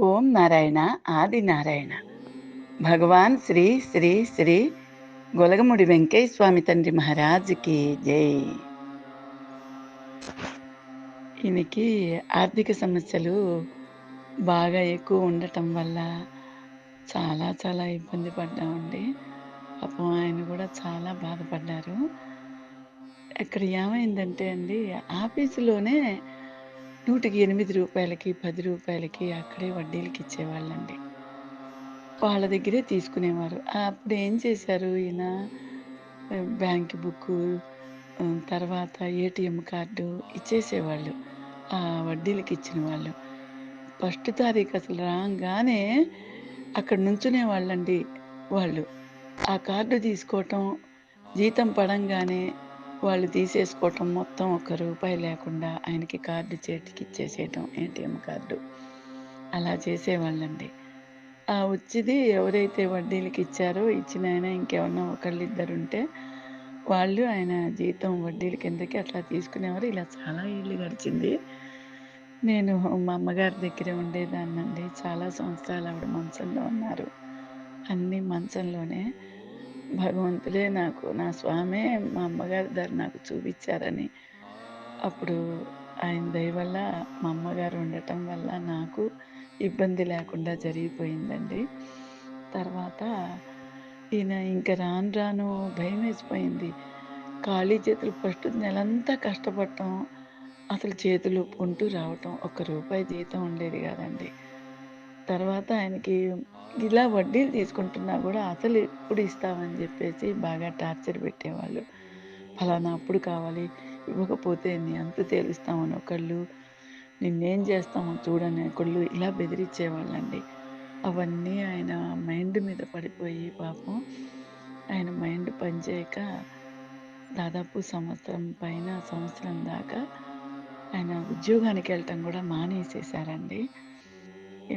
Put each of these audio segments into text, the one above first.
ఓం నారాయణ ఆది నారాయణ. భగవాన్ శ్రీ శ్రీ శ్రీ గొలగముడి వెంకయ్య స్వామి తండ్రి మహారాజుకి జై. ఈయనకి ఆర్థిక సమస్యలు బాగా ఎక్కువ ఉండటం వల్ల చాలా చాలా ఇబ్బంది పడ్డామండి. పాపం ఆయన కూడా చాలా బాధపడ్డారు. ఇక్కడ ఏమైందంటే అండి ఆఫీసులోనే నూటికి ఎనిమిది రూపాయలకి పది రూపాయలకి అక్కడే వడ్డీలకి ఇచ్చేవాళ్ళండి. వాళ్ళ దగ్గరే తీసుకునేవారు. అప్పుడు ఏం చేశారు ఈయన? బ్యాంక్ బుక్ తర్వాత ఏటీఎం కార్డు ఇచ్చేసేవాళ్ళు. ఆ వడ్డీలకి ఇచ్చిన వాళ్ళు. ఫస్ట్ తారీఖు అసలు రాగానే అక్కడ నుంచునే వాళ్ళండి వాళ్ళు. ఆ కార్డు తీసుకోవటం జీతం పడంగానే వాళ్ళు తీసేసుకోవటం మొత్తం ఒక్క రూపాయి లేకుండా ఆయనకి కార్డు చేతికి ఇచ్చేసేయటం ఏటీఎం కార్డు. అలా చేసేవాళ్ళండి. ఆ వచ్చింది ఎవరైతే వడ్డీలకి ఇచ్చారో ఇచ్చిన ఆయన ఒకళ్ళు ఇద్దరు ఉంటే వాళ్ళు ఆయన జీతం వడ్డీల కిందకి అట్లా తీసుకునేవారు. ఇలా చాలా ఏళ్ళు గడిచింది. నేను మా అమ్మగారి దగ్గరే ఉండేదాన్నండి. చాలా సంవత్సరాలు ఆవిడ మంచంలో ఉన్నారు. అన్నీ మంచంలోనే భగవంతులే నాకు నా స్వామే మా అమ్మగారి దారి నాకు చూపించారని. అప్పుడు ఆయన దయ వల్ల మా అమ్మగారు ఉండటం వల్ల నాకు ఇబ్బంది లేకుండా జరిగిపోయిందండి. తర్వాత ఈయన ఇంకా రాను రాను భయం వేసిపోయింది ఖాళీ చేతులు ఫస్ట్ నెలంతా కష్టపడటం అసలు చేతులు ఒప్పుకుంటూ రావటం ఒక్క రూపాయి జీతం ఉండేది కాదండి. తర్వాత ఆయనకి ఇలా వడ్డీలు తీసుకుంటున్నా కూడా అసలు ఎప్పుడు ఇస్తామని చెప్పేసి బాగా టార్చర్ పెట్టేవాళ్ళు. ఫలానా అప్పుడు కావాలి ఇవ్వకపోతే నీ అంత తేలుస్తామని ఒకళ్ళు నిన్నేం చేస్తామో చూడని ఒకళ్ళు ఇలా బెదిరించేవాళ్ళండి. అవన్నీ ఆయన మైండ్ మీద పడిపోయి పాపం ఆయన మైండ్ పనిచేయక దాదాపు సంవత్సరం పైన సంవత్సరం దాకా ఆయన ఉద్యోగానికి వెళ్ళటం కూడా మానేసేసారండి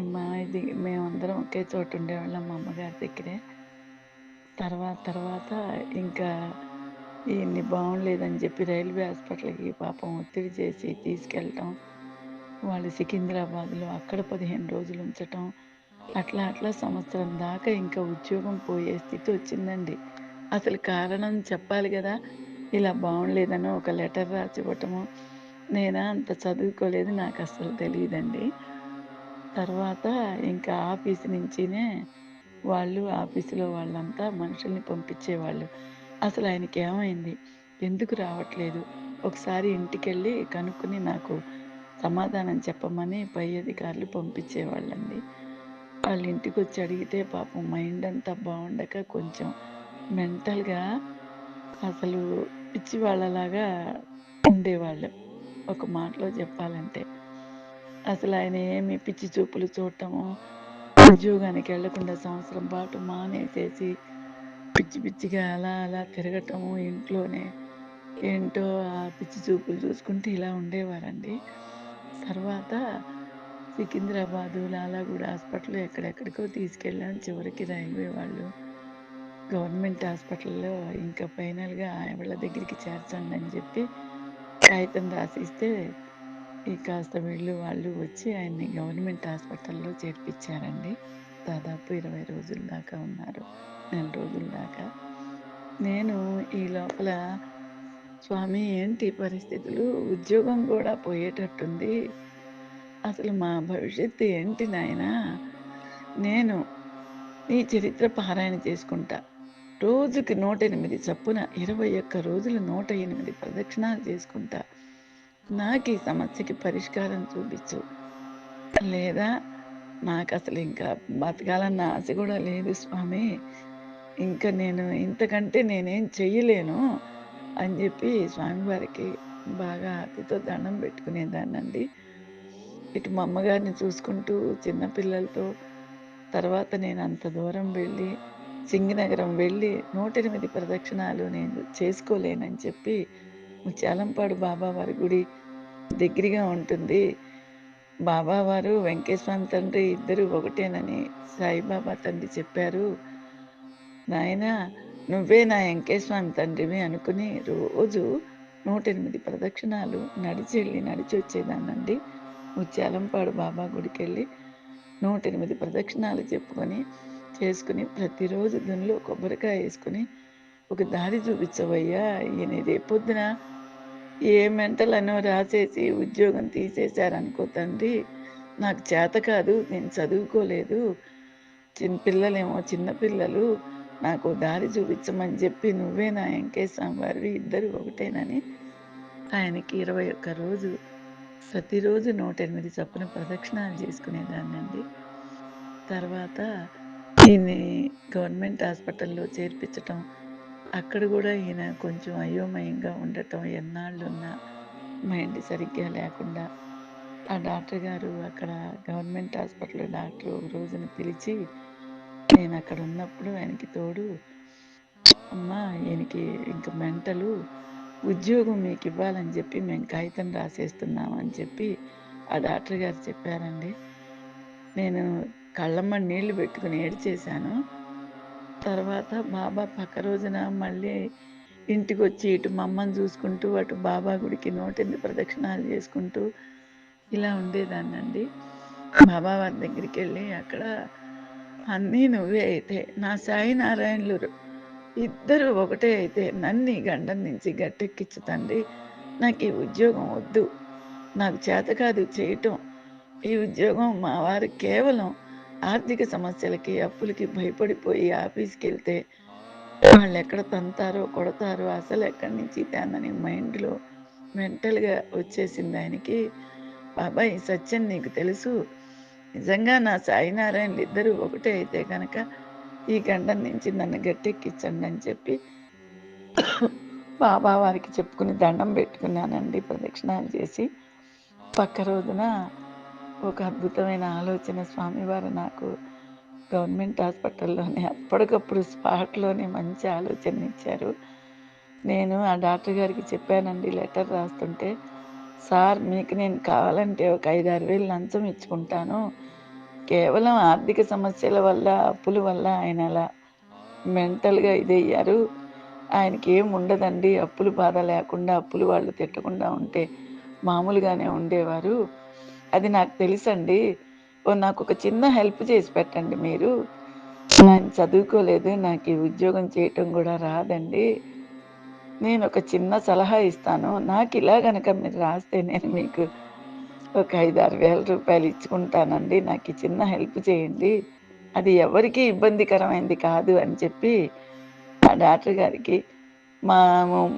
మా ఇది మేమందరం ఒకే చోట ఉండేవాళ్ళం మా అమ్మగారి దగ్గరే. తర్వాత తర్వాత ఇంకా ఈయన్ని బాగుండలేదని చెప్పి రైల్వే హాస్పిటల్కి పాపం ఒత్తిడి చేసి తీసుకెళ్ళటం వాళ్ళు సికింద్రాబాద్లో అక్కడ పదిహేను రోజులు ఉంచటం అట్లా అట్లా సంవత్సరం దాకా ఇంకా ఉద్యోగం పోయే స్థితి వచ్చిందండి. అసలు కారణం చెప్పాలి కదా ఇలా బాగుండలేదని ఒక లెటర్ రాసి ఇవ్వటము నేనా అంత చదువుకోలేదు నాకు అసలు తెలియదండి. తర్వాత ఇంకా ఆఫీస్ నుంచినే వాళ్ళు ఆఫీసులో వాళ్ళంతా మనుషుల్ని పంపించేవాళ్ళు. అసలు ఆయనకి ఏమైంది? ఎందుకు రావట్లేదు? ఒకసారి ఇంటికి వెళ్ళి కనుక్కొని నాకు సమాధానం చెప్పమని పై అధికారులు పంపించేవాళ్ళండి. వాళ్ళ ఇంటికి వచ్చి అడిగితే పాపం మైండ్ అంతా బాగుండక కొంచెం మెంటల్గా అసలు పిచ్చి వాళ్ళలాగా ఉండేవాళ్ళు. ఒక మాటలో చెప్పాలంటే. అసలు ఆయన ఏమి పిచ్చి చూపులు చూడటము. ఉద్యోగానికి వెళ్ళకుండా సంవత్సరం పాటు మానేసేసి పిచ్చి పిచ్చిగా అలా అలా తిరగటము ఇంట్లోనే. ఏంటో ఆ పిచ్చి చూపులు చూసుకుంటే ఇలా ఉండేవారండి. తర్వాత సికింద్రాబాదు లాలాగూడ హాస్పిటల్ ఎక్కడెక్కడికో తీసుకెళ్ళాను. చివరికి రైల్వే వాళ్ళు గవర్నమెంట్ హాస్పిటల్లో ఇంకా ఫైనల్గా వాళ్ళ దగ్గరికి చేర్చండి అని చెప్పి కాగితం రాసిస్తే ఈ కాస్త వీళ్ళు వాళ్ళు వచ్చి ఆయన్ని గవర్నమెంట్ హాస్పిటల్లో చేర్పించారండి. దాదాపు ఇరవై రోజుల దాకా ఉన్నారు. నెల రోజుల దాకా. నేను ఈ లోపల స్వామి ఏంటి పరిస్థితులు? ఉద్యోగం కూడా పోయేటట్టుంది. అసలు మా భవిష్యత్తు ఏంటి నాయన? నేను నీ చరిత్ర పారాయణ చేసుకుంటా. రోజుకి నూట ఎనిమిది చప్పున ఇరవై ఒక్క రోజులు నూట ఎనిమిది ప్రదక్షిణాలు చేసుకుంటా. నాకు ఈ సమస్యకి పరిష్కారం చూపించు. లేదా నాకు అసలు ఇంకా బతకాలన్న ఆశ కూడా లేదు స్వామి. ఇంకా నేను ఇంతకంటే నేనేం చెయ్యలేను అని చెప్పి స్వామివారికి బాగా అతితో దండం పెట్టుకునేదాన్నండి. ఇటు మా అమ్మగారిని చూసుకుంటూ చిన్నపిల్లలతో తర్వాత నేను అంత దూరం వెళ్ళి సింగనగరం వెళ్ళి నూట ఎనిమిది ప్రదక్షిణాలు నేను చేసుకోలేనని చెప్పి ముత్యాలంపాడు బాబావారి గుడి దగ్గరగా ఉంటుంది. బాబావారు వెంకటేశ్వర తండ్రి ఇద్దరు ఒకటేనని సాయిబాబా తండ్రి చెప్పారు. నాయన నువ్వే నా వెంకటేశ్వర తండ్రివి అనుకుని రోజు నూట ఎనిమిది ప్రదక్షిణాలు నడిచి వెళ్ళి నడిచి వచ్చేదానండి ముత్యాలంపాడు బాబా గుడికి వెళ్ళి 108 ప్రదక్షిణాలు చెప్పుకొని చేసుకుని ప్రతిరోజు దీనిలో కొబ్బరికాయ వేసుకుని ఒక దారి చూపించవయ్యా ఈయన రేపొద్దున ఏ మెంటలనో రాసేసి ఉద్యోగం తీసేశారనుకో తండ్రి నాకు చేత కాదు నేను చదువుకోలేదు. చిన్న పిల్లలేమో చిన్నపిల్లలు నాకు దారి చూపించమని చెప్పి నువ్వే నా వెంకటేశ్వర వారివి ఇద్దరు ఒకటేనని ఆయనకి ఇరవై ఒక్క రోజు ప్రతిరోజు నూట ఎనిమిది చొప్పున ప్రదక్షిణాలు చేసుకునేదాన్నండి. తర్వాత దీన్ని గవర్నమెంట్ హాస్పిటల్లో చేర్పించటం అక్కడ కూడా ఈయన కొంచెం అయోమయంగా ఉండటం ఎన్నాళ్ళున్న మైండ్ సరిగ్గా లేకుండా ఆ డాక్టర్ గారు అక్కడ గవర్నమెంట్ హాస్పిటల్ డాక్టర్ ఒక రోజున పిలిచి నేను అక్కడ ఉన్నప్పుడు ఆయనకి తోడు అమ్మ ఈయనకి ఇంక మెంటలు ఉద్యోగం మీకు ఇవ్వాలని చెప్పి మేము కాగితం రాసేస్తున్నాం అని చెప్పి ఆ డాక్టర్ గారు చెప్పారండి. నేను కళ్ళమ్మ నీళ్ళు పెట్టుకుని ఏడ్చేశాను. తర్వాత బాబా పక్క రోజున మళ్ళీ ఇంటికి వచ్చి ఇటు మమ్మల్ని చూసుకుంటూ అటు బాబా గుడికి నూటెనిమిది ప్రదక్షిణాలు చేసుకుంటూ ఇలా ఉండేదాన్నండి. బాబా వారి దగ్గరికి వెళ్ళి అక్కడ అన్నీ నువ్వే అయితే నా సాయి నారాయణలు ఇద్దరు ఒకటే అయితే నన్ను గండం నుంచి గట్టెక్కిచ్చు తండ్రి నాకు ఈ ఉద్యోగం వద్దు. నాకు చేత కాదు చేయటం. ఈ ఉద్యోగం మా వారు కేవలం ఆర్థిక సమస్యలకి అప్పులకి భయపడిపోయి ఆఫీస్కి వెళ్తే వాళ్ళు ఎక్కడ తంతారో కొడతారో అసలు ఎక్కడి నుంచి తేనని మైండ్లో మెంటల్గా వచ్చేసింది ఆయనకి. బాబాయ్ సత్యం నీకు తెలుసు. నిజంగా నా సాయినారాయణలు ఇద్దరు ఒకటే అయితే కనుక ఈ గండం నుంచి నన్ను గట్టెక్కించండి అని చెప్పి బాబా వారికి చెప్పుకుని దండం పెట్టుకున్నానండి ప్రదక్షిణాలు చేసి. పక్క రోజున ఒక అద్భుతమైన ఆలోచన స్వామివారు నాకు గవర్నమెంట్ హాస్పిటల్లోనే అప్పటికప్పుడు స్పాట్లోనే మంచి ఆలోచన ఇచ్చారు. నేను ఆ డాక్టర్ గారికి చెప్పానండి లెటర్ రాస్తుంటే సార్ మీకు నేను కావాలంటే ఒక ఐదారు వేలు లంచం ఇచ్చుకుంటాను. కేవలం ఆర్థిక సమస్యల వల్ల అప్పుల వల్ల ఆయన అలా మెంటల్గా ఇదయ్యారు. ఆయనకి ఏం ఉండదండి అప్పులు బాధ లేకుండా అప్పులు వాళ్ళు తిట్టకుండా ఉంటే మామూలుగానే ఉండేవారు. అది నాకు తెలుసండి. ఓ నాకు ఒక చిన్న హెల్ప్ చేసి పెట్టండి మీరు. నేను చదువుకోలేదు నాకు ఈ ఉద్యోగం చేయటం కూడా రాదండి. నేను ఒక చిన్న సలహా ఇస్తాను. నాకు ఇలా కనుక మీరు రాస్తే నేను మీకు ఒక ఐదు ఆరు వేల రూపాయలు ఇచ్చుకుంటానండి. నాకు ఈ చిన్న హెల్ప్ చేయండి. అది ఎవరికీ ఇబ్బందికరమైంది కాదు అని చెప్పి ఆ డాక్టర్ గారికి మా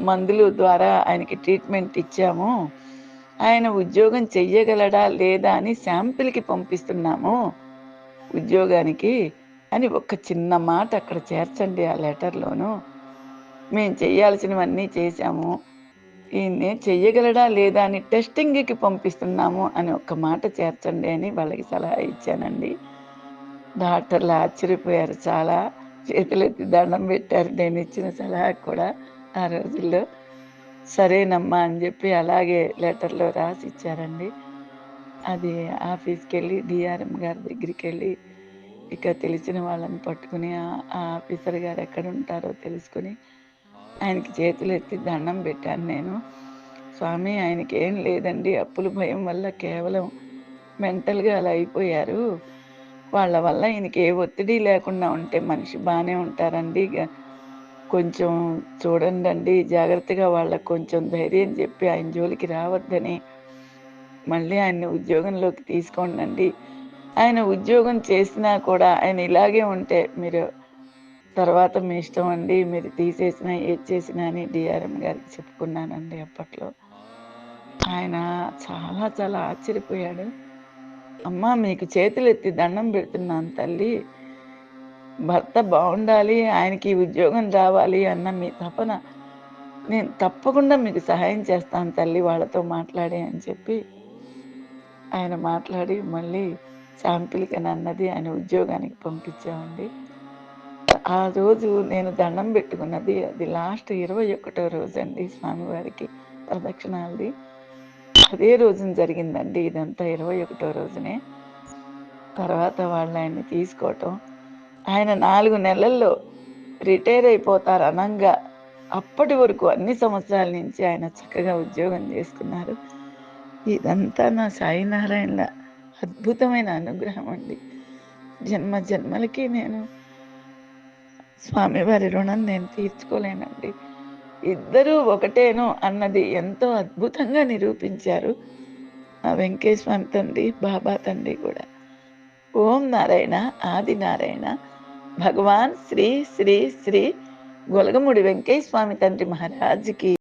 మందులు ద్వారా ఆయనకి ట్రీట్మెంట్ ఇచ్చాము. ఆయన ఉద్యోగం చెయ్యగలడా లేదా అని శాంపిల్కి పంపిస్తున్నాము. ఉద్యోగానికి అని ఒక చిన్న మాట అక్కడ చేర్చండి ఆ లెటర్లోను. మేము చేయాల్సినవన్నీ చేశాము. ఈయన్ని చెయ్యగలడా లేదా అని టెస్టింగ్కి పంపిస్తున్నాము అని ఒక మాట చేర్చండి అని వాళ్ళకి సలహా ఇచ్చానండి. డాక్టర్లు ఆశ్చర్యపోయారు చాలా. చేతులెత్తి దండం పెట్టారు. నేను ఇచ్చిన సలహా కూడా ఆ రోజుల్లో సరేనమ్మా అని చెప్పి అలాగే లెటర్లో రాసి ఇచ్చారండి అది ఆఫీస్కి వెళ్ళి డిఆర్ఎం గారి దగ్గరికి వెళ్ళి ఇక తెలిసిన వాళ్ళని పట్టుకుని ఆ ఆఫీసర్ గారు ఎక్కడ ఉంటారో తెలుసుకుని ఆయనకి చేతులు ఎత్తి దండం పెట్టాను నేను. స్వామి ఆయనకి ఏం లేదండి. అప్పుల భయం వల్ల కేవలం మెంటల్గా అలా అయిపోయారు. వాళ్ళ వల్ల ఈయనకి ఏ ఒత్తిడి లేకుండా ఉంటే మనిషి బాగానే ఉంటారండి. కొంచెం చూడండి అండి జాగ్రత్తగా వాళ్ళకు కొంచెం ధైర్యం చెప్పి ఆయన జోలికి రావద్దని మళ్ళీ ఆయన్ని ఉద్యోగంలోకి తీసుకోండి ఆయన ఉద్యోగం చేసినా కూడా ఆయన ఇలాగే ఉంటే మీరు తర్వాత మీ ఇష్టం అండి. మీరు తీసేసినా ఏది చేసినా అని డిఆర్ఎం గారికి చెప్పుకున్నానండి అప్పట్లో. ఆయన చాలా చాలా ఆశ్చర్యపోయాడు. అమ్మ మీకు చేతులు ఎత్తి దండం పెడుతున్నాను తల్లి. భర్త బాగుండాలి ఆయనకి ఉద్యోగం రావాలి అన్న మీ తపన. నేను తప్పకుండా మీకు సహాయం చేస్తాను తల్లి వాళ్ళతో మాట్లాడి అని చెప్పి ఆయన మాట్లాడి మళ్ళీ శాంపిల్కి అన్నది ఆయన ఉద్యోగానికి పంపించామండి. ఆ రోజు నేను దండం పెట్టుకున్నది అది లాస్ట్ ఇరవై ఒకటో రోజు అండి స్వామివారికి ప్రదక్షిణాలది. అదే రోజున జరిగిందండి ఇదంతా ఇరవై ఒకటో రోజునే. తర్వాత వాళ్ళు ఆయన్ని తీసుకోవటం ఆయన నాలుగు నెలల్లో రిటైర్ అయిపోతారు అనంగా అప్పటి వరకు అన్ని సంవత్సరాల నుంచి ఆయన చక్కగా ఉద్యోగం చేసుకున్నారు ఇదంతా నా సాయినారాయణల అద్భుతమైన అనుగ్రహం అండి. జన్మ జన్మలకి నేను స్వామివారి రుణం నేను తీర్చుకోలేనండి. ఇద్దరూ ఒకటేను అన్నది ఎంతో అద్భుతంగా నిరూపించారు. ఆ వెంకటేశ్వర తండ్రి, బాబా తండ్రి కూడా. ఓం నారాయణ, ఆది నారాయణ, భగవాన్ శ్రీ శ్రీ శ్రీ గొలగముడి వెంకయ్య స్వామి తండ్రి మహారాజ్‌కి.